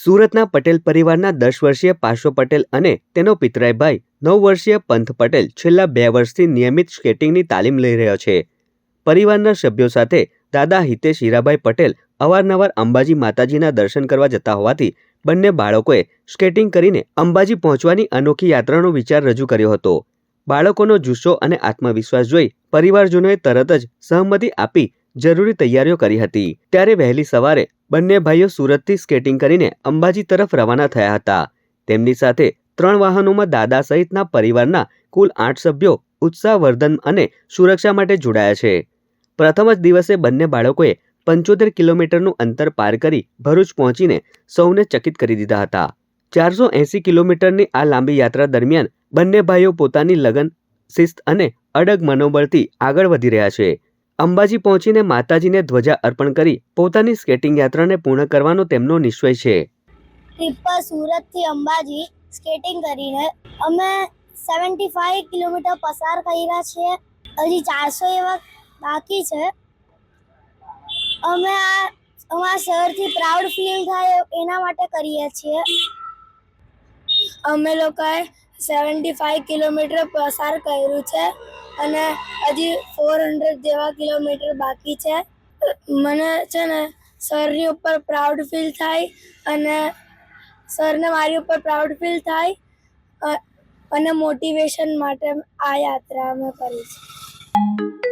સુરતના પટેલ પરિવારના દસ વર્ષીય પાશો પટેલ અને તેનો પિતરાય ભાઈ, નવ વર્ષીય પંથ પટેલ છેલ્લા બે વર્ષથી નિયમિત સ્કેટિંગની તાલીમ લઈ રહ્યો છે. પરિવારના સભ્યો સાથે દાદા હિતેશ હીરાભાઈ પટેલ અવારનવાર અંબાજી માતાજીના દર્શન કરવા જતા હોવાથી બંને બાળકોએ સ્કેટિંગ કરીને અંબાજી પહોંચવાની અનોખી યાત્રાનો વિચાર રજૂ કર્યો હતો. બાળકોનો જુસ્સો અને આત્મવિશ્વાસ જોઈ પરિવારજનોએ તરત જ સહમતિ આપી જરૂરી તૈયારીઓ કરી હતી. ત્યારે વહેલી સવારે બંને ભાઈઓ સુરતથી સ્કેટિંગ કરીને અંબાજી તરફ રવાના થયા હતા. તેમની સાથે ત્રણ વાહનોમાં દાદા સહિતના પરિવારના કુલ આઠ સભ્યો ઉત્સાહવર્ધન અને સુરક્ષા માટે જોડાયા છે. પ્રથમ જ દિવસે બંને બાળકોએ પંચોતેર કિલોમીટરનું અંતર પાર કરી ભરૂચ પહોંચીને સૌને ચકિત કરી દીધા હતા. ચારસો એંસી કિલોમીટરની આ લાંબી યાત્રા દરમિયાન બંને ભાઈઓ પોતાની લગન, શિસ્ત અને અડગ મનોબળથી આગળ વધી રહ્યા છે. અંબાજી પહોંચીને માતાજીને ધ્વજા અર્પણ કરી પોતાની સ્કેટિંગ યાત્રાને પૂર્ણ કરવાનો તેમનો નિશ્ચય છે. ટ્રીપ પર સુરતથી અંબાજી સ્કેટિંગ કરીને અમે સેવન્ટી ફાઈવ કિલોમીટર પસાર કર્યા છીએ. હજી ચારસો એવા બાકી છે. અમે આ અમારા શહેરથી પ્રાઉડ ફીલ થાય એના માટે કરીએ છીએ. અમે લોકોએ સેવન્ટી ફાઈવ કિલોમીટર પસાર કર્યું છે અને હજી ફોર હંડ્રેડ જેવા કિલોમીટર બાકી છે. મને છે ને સરની ઉપર પ્રાઉડ ફીલ થાય અને સરને મારી ઉપર પ્રાઉડ ફીલ થાય અને મોટિવેશન માટે આ યાત્રા અમે કરી છે.